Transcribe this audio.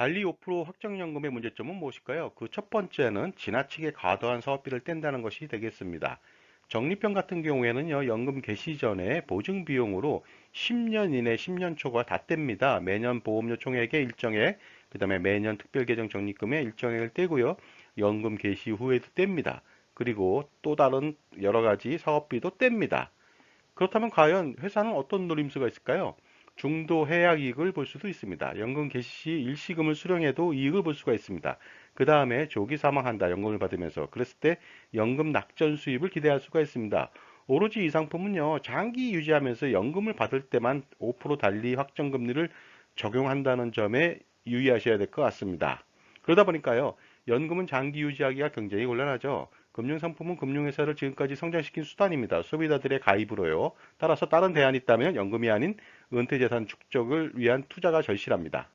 달리 5% 확정연금의 문제점은 무엇일까요? 그 첫 번째는 지나치게 과도한 사업비를 뗀다는 것이 되겠습니다. 적립형 같은 경우에는요, 연금 개시 전에 보증 비용으로 10년 이내 10년 초과 다 뗍니다. 매년 보험료 총액의 일정액, 그 다음에 매년 특별계정 적립금의 일정액을 떼고요. 연금 개시 후에도 뗍니다. 그리고 또 다른 여러 가지 사업비도 뗍니다. 그렇다면 과연 회사는 어떤 노림수가 있을까요? 중도 해약 이익을 볼 수도 있습니다. 연금 개시 시 일시금을 수령해도 이익을 볼 수가 있습니다. 그 다음에 조기 사망한다 연금을 받으면서 그랬을 때 연금 낙전 수입을 기대할 수가 있습니다. 오로지 이 상품은요 장기 유지하면서 연금을 받을 때만 5% 달리 확정 금리를 적용한다는 점에 유의하셔야 될 것 같습니다. 그러다 보니까요 연금은 장기 유지하기가 굉장히 곤란하죠. 금융상품은 금융회사를 지금까지 성장시킨 수단입니다. 소비자들의 가입으로요. 따라서 다른 대안이 있다면 연금이 아닌 은퇴 재산 축적을 위한 투자가 절실합니다.